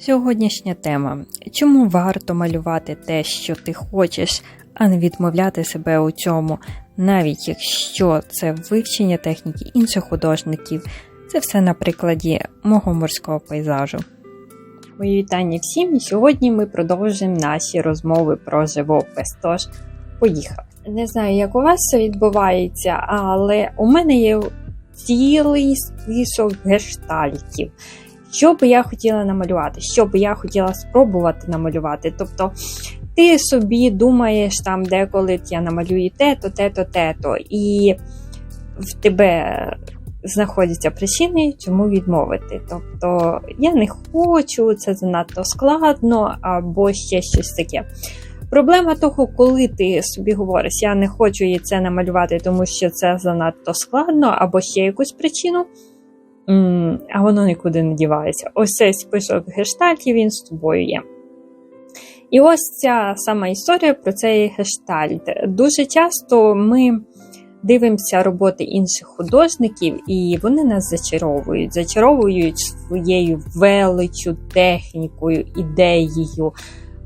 Сьогоднішня тема: чому варто малювати те, що ти хочеш, а не відмовляти себе у цьому, навіть якщо це вивчення техніки інших художників, це все на прикладі мого морського пейзажу. Мої вітання всім, сьогодні ми продовжуємо наші розмови про живопис. Тож, поїхали. Не знаю, як у вас це відбувається, але у мене є цілий список гештальтів що би я хотіла намалювати, що би я хотіла спробувати намалювати. Тобто ти собі думаєш там, деколи я намалюю те-то, те-то, те-то, і в тебе знаходяться причини, чому відмовити. Тобто я не хочу, це занадто складно, або ще щось таке. Проблема того, коли ти собі говориш, я не хочу і це намалювати, тому що це занадто складно, або ще якусь причину а воно нікуди не дівається. Ось цей список гештальтів він з тобою є. І ось ця сама історія про цей гештальт. Дуже часто ми дивимося роботи інших художників, і вони нас зачаровують, зачаровують своєю величю, технікою, ідеєю.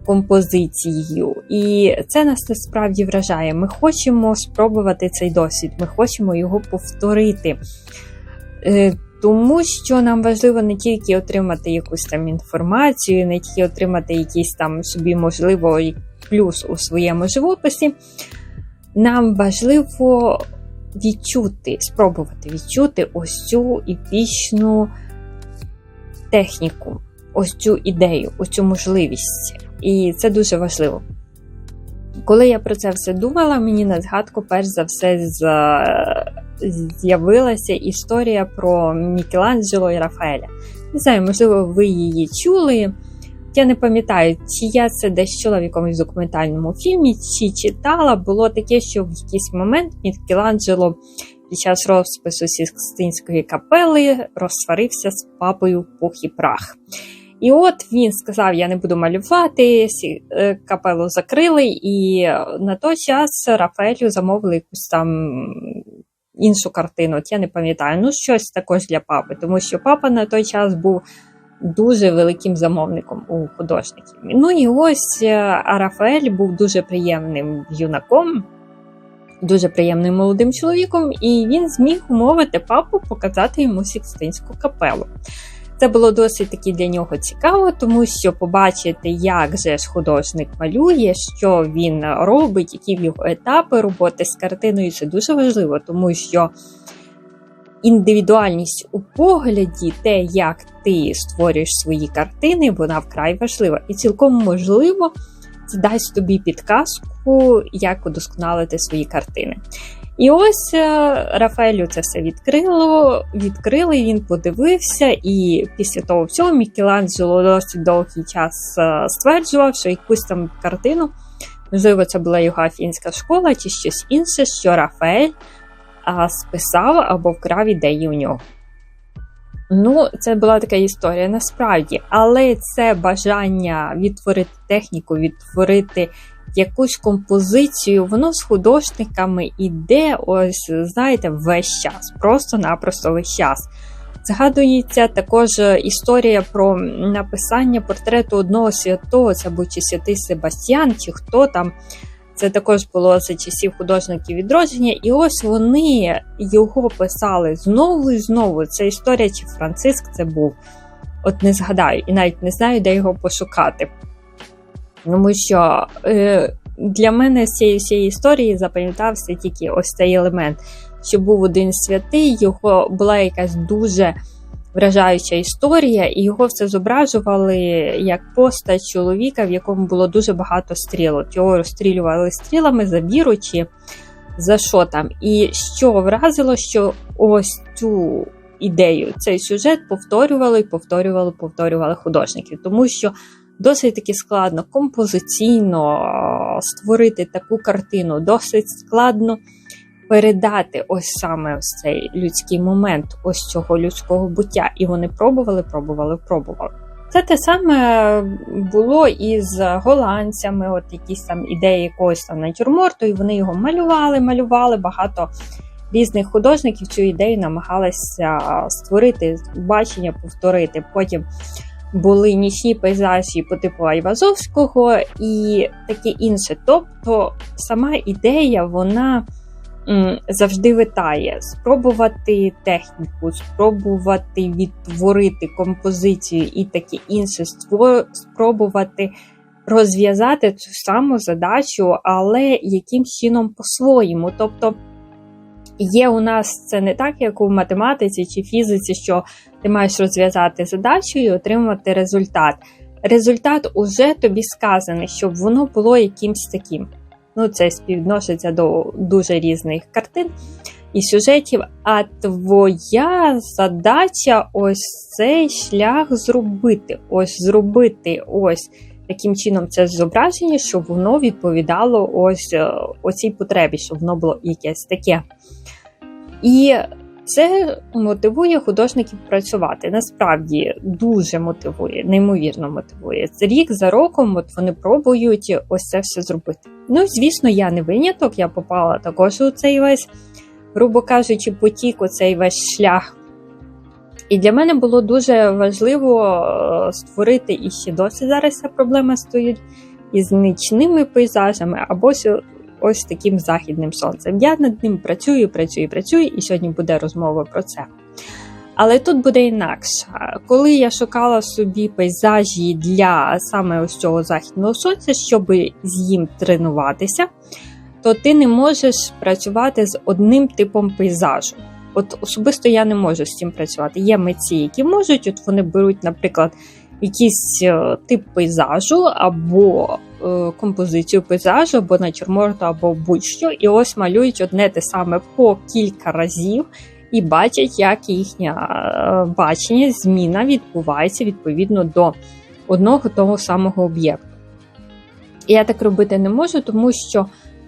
Композицією, і це нас насправді вражає. Ми хочемо спробувати цей досвід, ми хочемо його повторити. Тому що нам важливо не тільки отримати якусь там інформацію, не тільки отримати якийсь там собі, можливо, плюс у своєму живописі. Нам важливо відчути, спробувати відчути ось цю епічну техніку, ось цю ідею, ось цю можливість. І це дуже важливо. Коли я про це все думала, мені на згадку, перш за все, з'явилася історія про Мікеланджело і Рафаеля. Не знаю, можливо, ви її чули. Я не пам'ятаю, чи я це десь чула в якомусь документальному фільмі, чи читала, було таке, що в якийсь момент Мікеланджело під час розпису Сікстинської капели розсварився з папою пух і прах. І от він сказав: Я не буду малювати, е, капелу закрили, і на той час Рафаелю замовили якусь там іншу картину. От я не пам'ятаю, ну щось також для папи, тому що папа на той час був дуже великим замовником у художників. Ну і ось Арафаель Рафаель був дуже приємним юнаком. Дуже приємним молодим чоловіком, і він зміг умовити папу показати йому Сікстинську капелу. Це було досить таки для нього цікаво, тому що побачити, як же ж художник малює, що він робить, які в його етапи роботи з картиною, це дуже важливо, тому що індивідуальність у погляді, те, як ти створюєш свої картини, вона вкрай важлива. І цілком можливо, це дасть тобі підказку, як удосконалити свої картини. І ось е, Рафаелю це все відкрило, відкрили, він подивився, і після того всього Мікеланджело досить довгий час е, стверджував, що якусь там картину, можливо, це була його афінська школа чи щось інше, що Рафаель списав або вкрав ідеї у нього. Ну, це була така історія насправді, але це бажання відтворити техніку, відтворити якусь композицію, воно з художниками іде, ось, знаєте, весь час, просто-напросто весь час. Згадується також історія про написання портрету одного святого, це був чи святий Себастьян, чи хто там. Це також було за часів художників відродження, і ось вони його писали знову і знову. Це історія, чи Франциск це був. От не згадаю, і навіть не знаю, де його пошукати. Тому що е, для мене з цієї всієї історії запам'ятався тільки ось цей елемент, що був один святий, його була якась дуже вражаюча історія, і його все зображували як постать чоловіка, в якому було дуже багато стрілок. Його розстрілювали стрілами за віру чи за що там. І що вразило, що ось цю ідею, цей сюжет повторювали, повторювали, повторювали художники, тому що досить таки складно композиційно створити таку картину, досить складно передати ось саме ось цей людський момент, ось цього людського буття. І вони пробували, пробували, пробували. Це те саме було і з голландцями, от якісь там ідеї якогось там натюрморту, і вони його малювали, малювали. Багато різних художників цю ідею намагалися створити, бачення, повторити. Потім були нічні пейзажі по типу Айвазовського і таке інше. Тобто сама ідея, вона завжди витає. Спробувати техніку, спробувати відтворити композицію і таке інше, спробувати розв'язати цю саму задачу, але яким чином по-своєму. Тобто є у нас це не так, як у математиці чи фізиці, що ти маєш розв'язати задачу і отримати результат. Результат уже тобі сказаний, щоб воно було якимсь таким. Ну, це співвідноситься до дуже різних картин і сюжетів. А твоя задача ось цей шлях зробити. Ось зробити ось таким чином це зображення, щоб воно відповідало ось е, оцій потребі, щоб воно було якесь таке. І це мотивує художників працювати. Насправді дуже мотивує, неймовірно мотивує. Рік за роком от вони пробують ось це все зробити. Ну, звісно, я не виняток, я попала також у цей весь, грубо кажучи, потік, у цей весь шлях. І для мене було дуже важливо е, створити і ще досі зараз ця проблема стоїть із нічними пейзажами або ось таким західним сонцем. Я над ним працюю, працюю, працюю, і сьогодні буде розмова про це. Але тут буде інакше. Коли я шукала собі пейзажі для саме ось цього західного сонця, щоб з їм тренуватися, то ти не можеш працювати з одним типом пейзажу. От особисто я не можу з цим працювати. Є митці, які можуть, от вони беруть, наприклад, якийсь е, тип пейзажу або е, композицію пейзажу, або натюрморту, або будь-що, і ось малюють одне те саме по кілька разів. І бачать, як їхнє е, бачення, зміна відбувається відповідно до одного того самого об'єкту. Я так робити не можу, тому що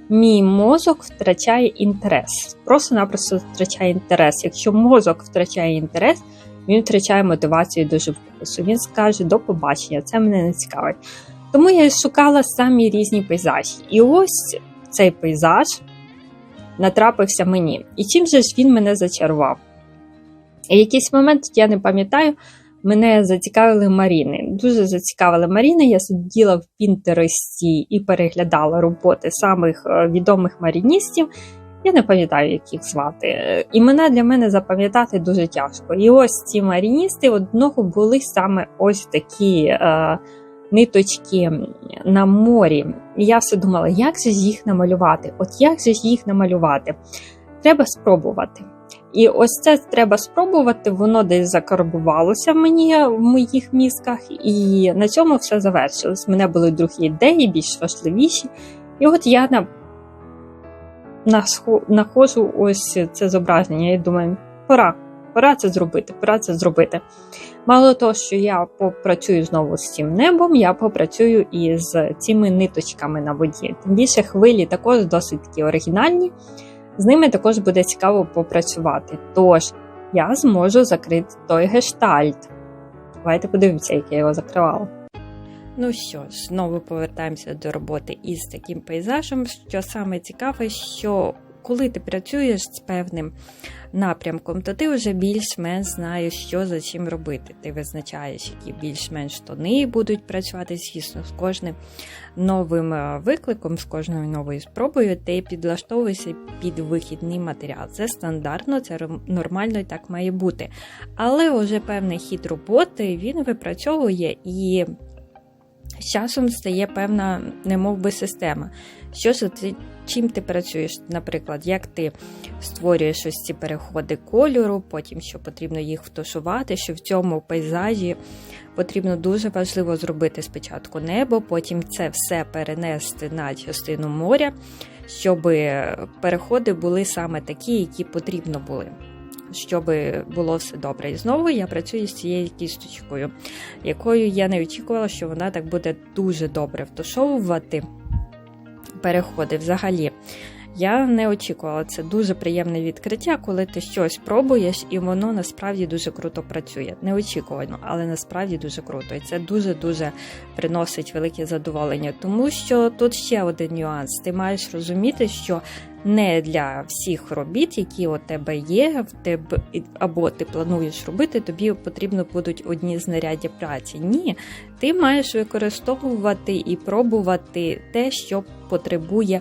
мій мозок втрачає інтерес. Просто-напросто втрачає інтерес. Якщо мозок втрачає інтерес, він втрачає мотивацію до живопису. Він скаже до побачення, це мене не цікавить. Тому я шукала самі різні пейзажі. І ось цей пейзаж натрапився мені. І чим же ж він мене зачарував? І якийсь момент, я не пам'ятаю, мене зацікавили Маріни. Дуже зацікавили Маріни. Я сиділа в Пінтересті і переглядала роботи самих е, відомих маріністів. Я не пам'ятаю, як їх звати. Імена для мене запам'ятати дуже тяжко. І ось ці маріністи одного були саме ось такі е, ниточки на морі. І я все думала, як же ж їх намалювати? От як же їх намалювати? Треба спробувати. І ось це треба спробувати, воно десь закарбувалося в мені в моїх мізках, і на цьому все завершилось. У мене були другі ідеї, більш важливіші. І от я на знаходжу ось це зображення і думаю, пора, пора це зробити, пора це зробити. Мало того, що я попрацюю знову з цим небом, я попрацюю і з цими ниточками на воді. Тим більше хвилі також досить такі оригінальні, з ними також буде цікаво попрацювати. Тож, я зможу закрити той гештальт. Давайте подивимося, як я його закривала. Ну що ж, знову повертаємося до роботи із таким пейзажем. Що саме цікаве, що коли ти працюєш з певним напрямком, то ти вже більш-менш знаєш, що за чим робити. Ти визначаєш, які більш-менш тони будуть працювати, звісно, з кожним новим е, викликом, з кожною новою спробою, ти підлаштовуєшся під вихідний матеріал. Це стандартно, це нормально і так має бути. Але вже певний хід роботи він випрацьовує і з часом стає певна немов би система. Що ж ти, чим ти працюєш, наприклад, як ти створюєш ось ці переходи кольору, потім що потрібно їх втушувати, що в цьому пейзажі потрібно дуже важливо зробити спочатку небо, потім це все перенести на частину моря, щоб переходи були саме такі, які потрібно були щоб було все добре. І знову я працюю з цією кісточкою, якою я не очікувала, що вона так буде дуже добре втушовувати переходи взагалі. Я не очікувала це дуже приємне відкриття, коли ти щось пробуєш, і воно насправді дуже круто працює. Неочікувано, але насправді дуже круто. І це дуже-дуже приносить велике задоволення, тому що тут ще один нюанс. Ти маєш розуміти, що не для всіх робіт, які у тебе є, в тебе або ти плануєш робити, тобі потрібно будуть одні знаряддя праці. Ні, ти маєш використовувати і пробувати те, що потребує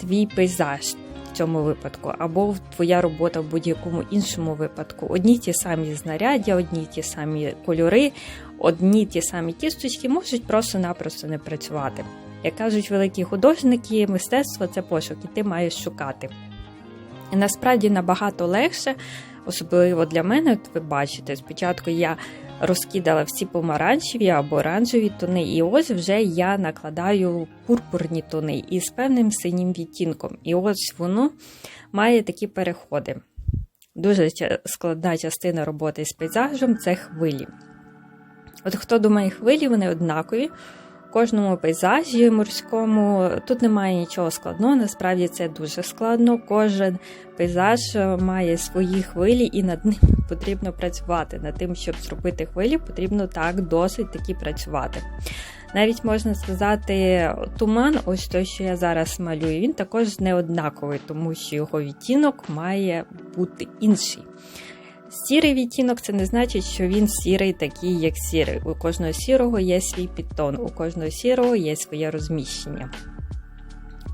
твій пейзаж в цьому випадку, або твоя робота в будь-якому іншому випадку. Одні ті самі знаряддя, одні ті самі кольори, одні ті самі кісточки можуть просто-напросто не працювати. Як кажуть великі художники, мистецтво це пошук, і ти маєш шукати. І насправді набагато легше, особливо для мене, от ви бачите, спочатку я розкидала всі помаранчеві або оранжеві тони, і ось вже я накладаю пурпурні тони із певним синім відтінком. І ось воно має такі переходи. Дуже складна частина роботи з пейзажем це хвилі. От хто думає, хвилі, вони однакові кожному пейзажі морському тут немає нічого складного, насправді це дуже складно. Кожен пейзаж е, має свої хвилі, і над ним потрібно працювати. Над тим, щоб зробити хвилі, потрібно так досить таки працювати. Навіть можна сказати, туман, ось той, що я зараз малюю, він також не однаковий, тому що його відтінок має бути інший. Сірий відтінок це не значить, що він сірий такий, як сірий. У кожного сірого є свій підтон, у кожного сірого є своє розміщення.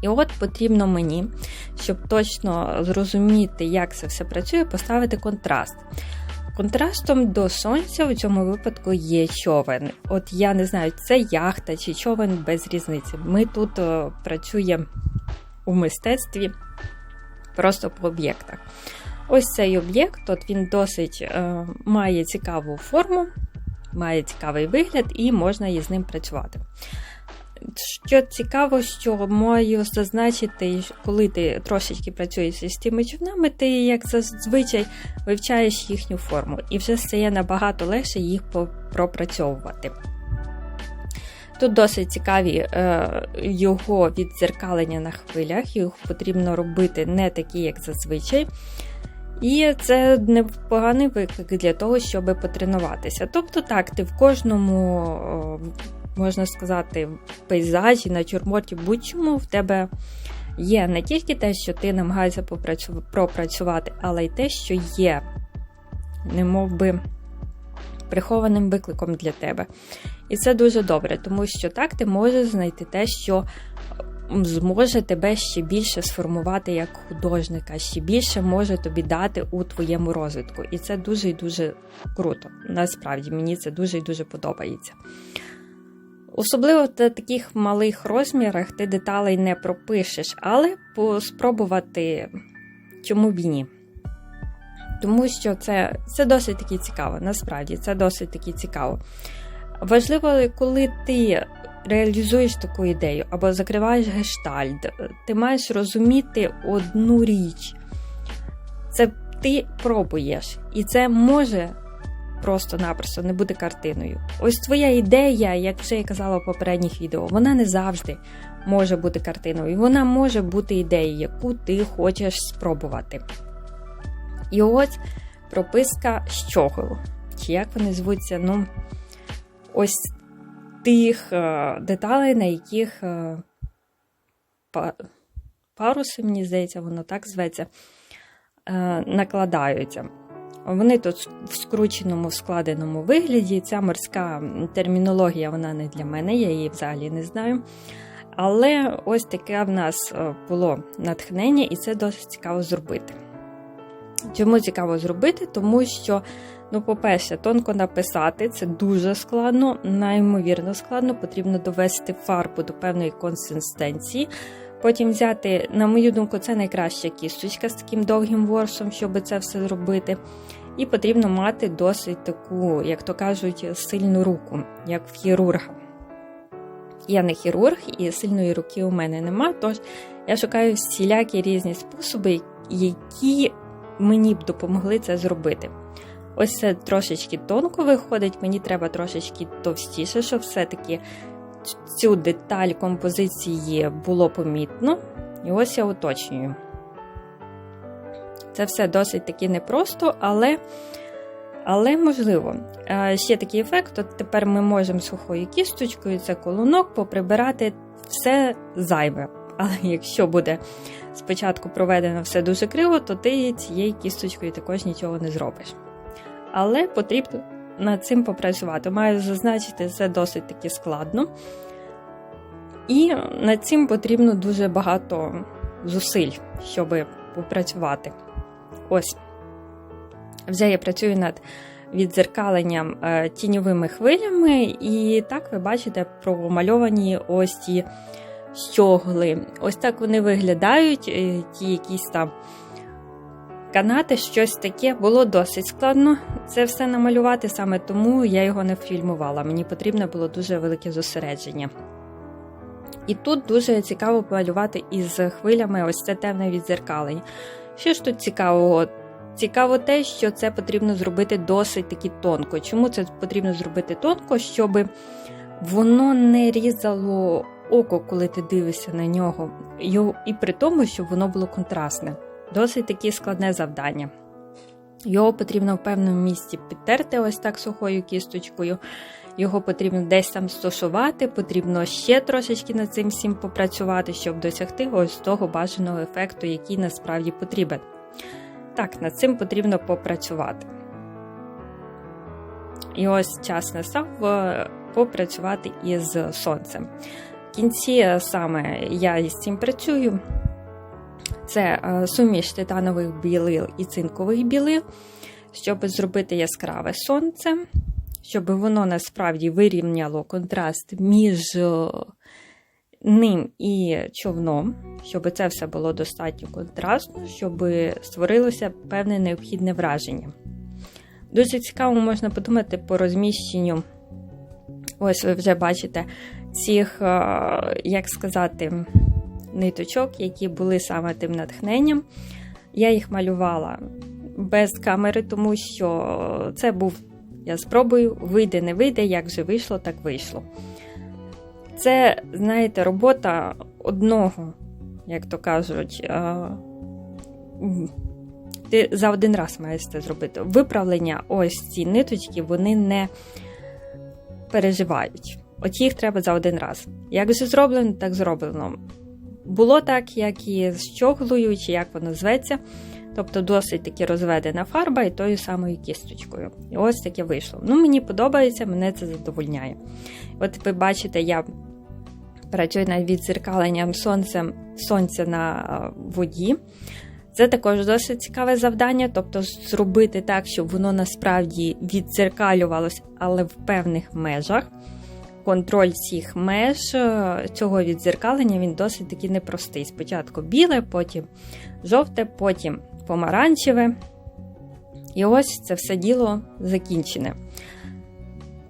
І от потрібно мені, щоб точно зрозуміти, як це все працює, поставити контраст. Контрастом до сонця у цьому випадку є човен. От я не знаю, це яхта чи човен без різниці. Ми тут працюємо у мистецтві просто по об'єктах. Ось цей об'єкт, от він досить е, має цікаву форму, має цікавий вигляд, і можна із ним працювати. Що цікаво, що маю зазначити, коли ти трошечки працюєш із тими човнами, ти, як зазвичай, вивчаєш їхню форму, і вже стає набагато легше їх пропрацьовувати. Тут досить цікаві е, його віддзеркалення на хвилях, їх потрібно робити не такі, як зазвичай. І це непоганий виклик для того, щоб потренуватися. Тобто, так, ти в кожному, можна сказати, пейзажі, на натюрморті, будь-чому в тебе є не тільки те, що ти намагаєшся пропрацювати, але й те, що є, не би, прихованим викликом для тебе. І це дуже добре, тому що так ти можеш знайти те, що зможе тебе ще більше сформувати як художника, ще більше може тобі дати у твоєму розвитку. І це дуже і дуже круто. Насправді мені це дуже і дуже подобається. Особливо в таких малих розмірах ти деталей не пропишеш, але спробувати чому б і ні. Тому що це це досить таки цікаво, насправді це досить таки цікаво. Важливо, коли ти реалізуєш таку ідею або закриваєш гештальт, ти маєш розуміти одну річ. Це ти пробуєш, і це може просто-напросто не бути картиною. Ось твоя ідея, як вже я казала в попередніх відео, вона не завжди може бути картиною. Вона може бути ідеєю, яку ти хочеш спробувати. І ось прописка щогол. Чи як вони звуться? Ну, ось тих е, деталей, на яких е, паруси, мені здається, воно так зветься, е, накладаються. Вони тут в скрученому, в складеному вигляді. Ця морська термінологія, вона не для мене, я її взагалі не знаю. Але ось таке в нас було натхнення, і це досить цікаво зробити. Чому цікаво зробити? Тому що Ну, по-перше, тонко написати це дуже складно, неймовірно складно, потрібно довести фарбу до певної консистенції. Потім взяти, на мою думку, це найкраща кісточка з таким довгим ворсом, щоб це все зробити. І потрібно мати досить таку, як то кажуть, сильну руку, як в хірурга. Я не хірург, і сильної руки у мене нема, тож я шукаю всілякі різні способи, які мені б допомогли це зробити. Ось це трошечки тонко виходить, мені треба трошечки товстіше, щоб все-таки цю деталь композиції було помітно. І ось я уточнюю. Це все досить таки непросто, але але можливо. Ще такий ефект: от тепер ми можемо сухою кісточкою, це колонок, поприбирати все зайве. Але якщо буде спочатку проведено все дуже криво, то ти цією кісточкою також нічого не зробиш. Але потрібно над цим попрацювати. Маю зазначити, це досить таки складно. І над цим потрібно дуже багато зусиль, щоб попрацювати. Ось. Вже я працюю над відзеркаленням е, тіньовими хвилями, і так ви бачите промальовані ось ті щогли. Ось так вони виглядають, е, ті якісь там канати, щось таке. Було досить складно це все намалювати, саме тому я його не фільмувала. Мені потрібно було дуже велике зосередження. І тут дуже цікаво малювати із хвилями ось це темне відзеркалення. Що ж тут цікавого? Цікаво те, що це потрібно зробити досить таки тонко. Чому це потрібно зробити тонко? Щоб воно не різало око, коли ти дивишся на нього, і при тому, щоб воно було контрастне. Досить таке складне завдання. Його потрібно в певному місці підтерти ось так сухою кісточкою. Його потрібно десь там стосувати, потрібно ще трошечки над цим всім попрацювати, щоб досягти ось того бажаного ефекту, який насправді потрібен. Так, над цим потрібно попрацювати. І ось час настав е, попрацювати із сонцем. Кінці е, саме я із цим працюю. Це е, суміш титанових білил і цинкових білил, щоб зробити яскраве сонце, щоб воно насправді вирівняло контраст між ним і човном, щоб це все було достатньо контрастно, щоб створилося певне необхідне враження. Дуже цікаво можна подумати по розміщенню. Ось ви вже бачите цих, як сказати, ниточок, які були саме тим натхненням. Я їх малювала без камери, тому що це був, я спробую, вийде, не вийде, як вже вийшло, так вийшло. Це, знаєте, робота одного, як то кажуть, ти за один раз маєш це зробити. Виправлення, ось ці ниточки, вони не переживають. От їх треба за один раз. Як вже зроблено, так зроблено. Було так, як і з щоглою, чи як воно зветься. Тобто досить таки розведена фарба і тою самою кісточкою. І ось таке вийшло. Ну, Мені подобається, мене це задовольняє. От ви бачите, я працюю над відзеркаленням сонцем, сонця на воді. Це також досить цікаве завдання, тобто зробити так, щоб воно насправді відзеркалювалося, але в певних межах. Контроль цих меж цього відзеркалення він досить таки непростий. Спочатку біле, потім жовте, потім помаранчеве. І ось це все діло закінчене.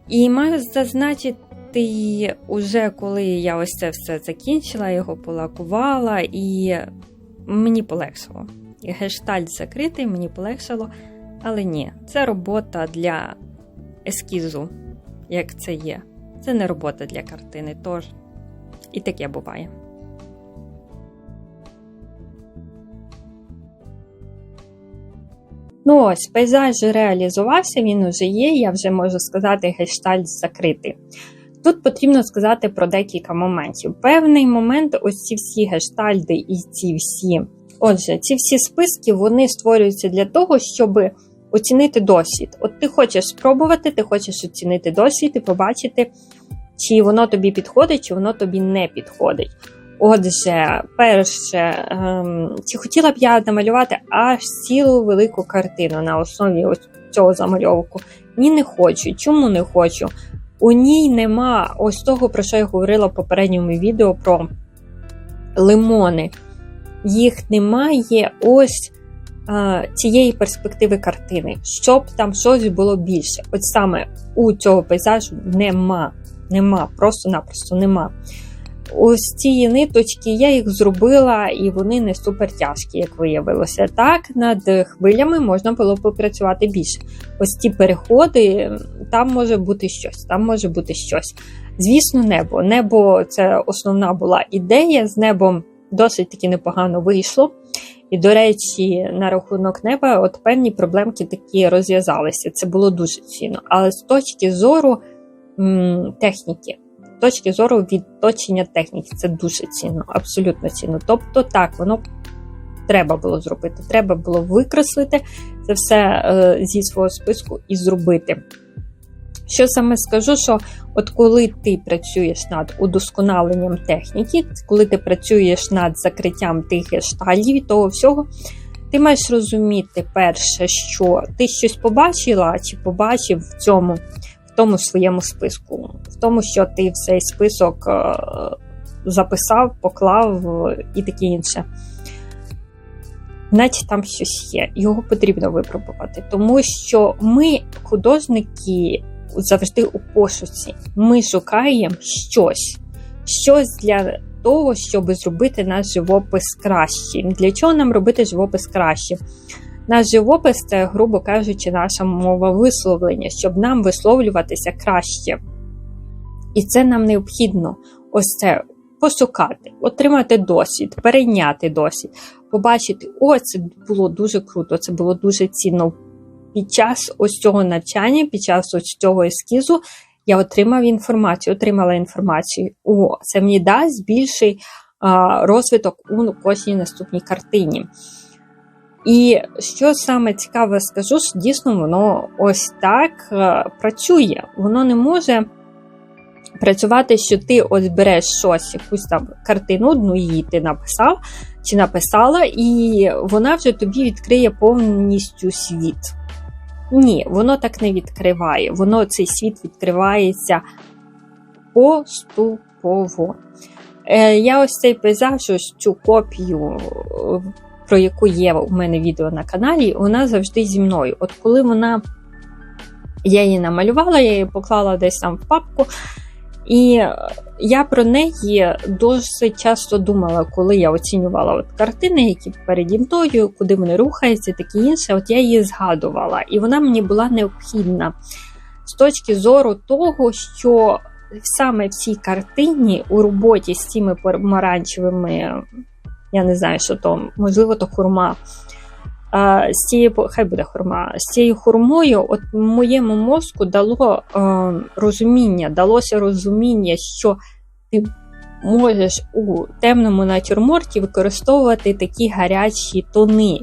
І маю зазначити уже коли я ось це все закінчила, його полакувала, і мені полегшило. І гештальт закритий, мені полегшило. Але ні, це робота для ескізу, як це є. Це не робота для картини, тож і таке буває. Ну ось, пейзаж реалізувався, він уже є, я вже можу сказати, гештальт закритий. Тут потрібно сказати про декілька моментів. Певний момент, ось ці всі гештальди і ці всі. Отже, ці всі списки вони створюються для того, щоб оцінити досвід. От ти хочеш спробувати, ти хочеш оцінити досвід і побачити, чи воно тобі підходить, чи воно тобі не підходить. Отже, перше, ем, чи хотіла б я намалювати аж цілу велику картину на основі ось цього замальовку? Ні, не хочу. Чому не хочу? У ній нема ось того, про що я говорила в попередньому відео про лимони. Їх немає ось цієї перспективи картини, щоб там щось було більше. От саме у цього пейзажу нема. Нема, просто-напросто нема. Ось ці ниточки, я їх зробила, і вони не супер тяжкі, як виявилося. Так, над хвилями можна було попрацювати більше. Ось ці переходи, там може бути щось, там може бути щось. Звісно, небо. Небо це основна була ідея. З небом досить таки непогано вийшло. І, до речі, на рахунок неба, от певні проблемки такі розв'язалися. Це було дуже цінно. Але з точки зору м техніки точки зору відточення техніки. Це дуже цінно, абсолютно цінно. Тобто, так, воно треба було зробити. Треба було викреслити це все е, зі свого списку і зробити. Що саме скажу, що от коли ти працюєш над удосконаленням техніки, коли ти працюєш над закриттям тих гешталів і того всього, ти маєш розуміти, перше, що ти щось побачила чи побачив в цьому в тому своєму списку, в тому, що ти в цей список е, записав, поклав і таке інше. Значить, там щось є, його потрібно випробувати, тому що ми, художники, завжди у пошуці. Ми шукаємо щось, щось для того, щоб зробити наш живопис кращим. Для чого нам робити живопис краще? Наш живопис це, грубо кажучи, наша мова висловлення, щоб нам висловлюватися краще. І це нам необхідно ось це пошукати, отримати досвід, перейняти досвід, побачити, о, це було дуже круто, це було дуже цінно. Під час ось цього навчання, під час ось цього ескізу, я отримав інформацію, отримала інформацію. О, це мені дасть більший розвиток у кожній наступній картині. І що саме цікаве скажу, що дійсно воно ось так а, працює. Воно не може працювати, що ти ось береш щось, якусь там картину, одну її ти написав чи написала, і вона вже тобі відкриє повністю світ. Ні, воно так не відкриває. Воно цей світ відкривається поступово. Е, Я ось цей пейзаж, ось цю копію, про яку є у мене відео на каналі, вона завжди зі мною. От коли вона, я її намалювала, я її поклала десь там в папку. І я про неї досить часто думала, коли я оцінювала от картини, які переді мною, куди вони рухаються, таке інше. От я її згадувала, і вона мені була необхідна з точки зору того, що саме в цій картині у роботі з цими помаранчевими, я не знаю, що то, можливо, то з цією, хай буде хурма, з цією хурмою, от моєму мозку дало е, розуміння, далося розуміння, що ти можеш у темному натюрморті використовувати такі гарячі тони.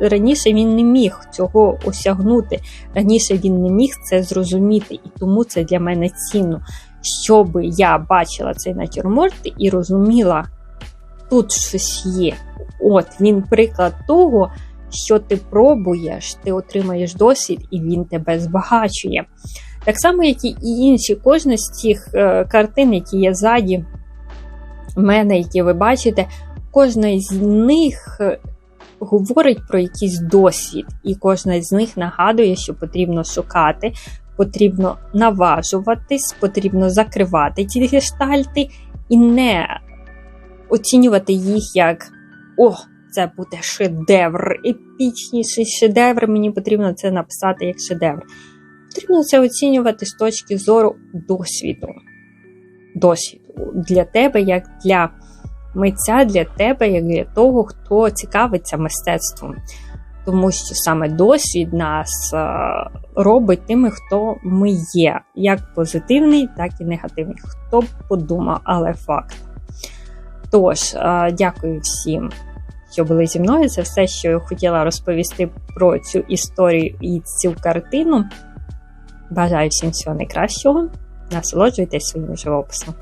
Раніше він не міг цього осягнути, раніше він не міг це зрозуміти, і тому це для мене цінно, щоб я бачила цей натюрморт і розуміла, тут щось є. От він приклад того, що ти пробуєш, ти отримаєш досвід, і він тебе збагачує. Так само, як і інші, кожна з цих е, картин, які є ззаді мене, які ви бачите, кожна з них е, говорить про якийсь досвід, і кожна з них нагадує, що потрібно шукати, потрібно наважуватись, потрібно закривати ці гештальти і не оцінювати їх як о, це буде шедевр, епічніший шедевр. Мені потрібно це написати як шедевр. Потрібно це оцінювати з точки зору досвіду. Досвіду для тебе, як для митця, для тебе, як для того, хто цікавиться мистецтвом. Тому що саме досвід нас робить тими, хто ми є, як позитивний, так і негативний. Хто б подумав, але факт. Тож, дякую всім що були зі мною. Це все, що я хотіла розповісти про цю історію і цю картину. Бажаю всім всього найкращого. Насолоджуйтесь своїм живописом.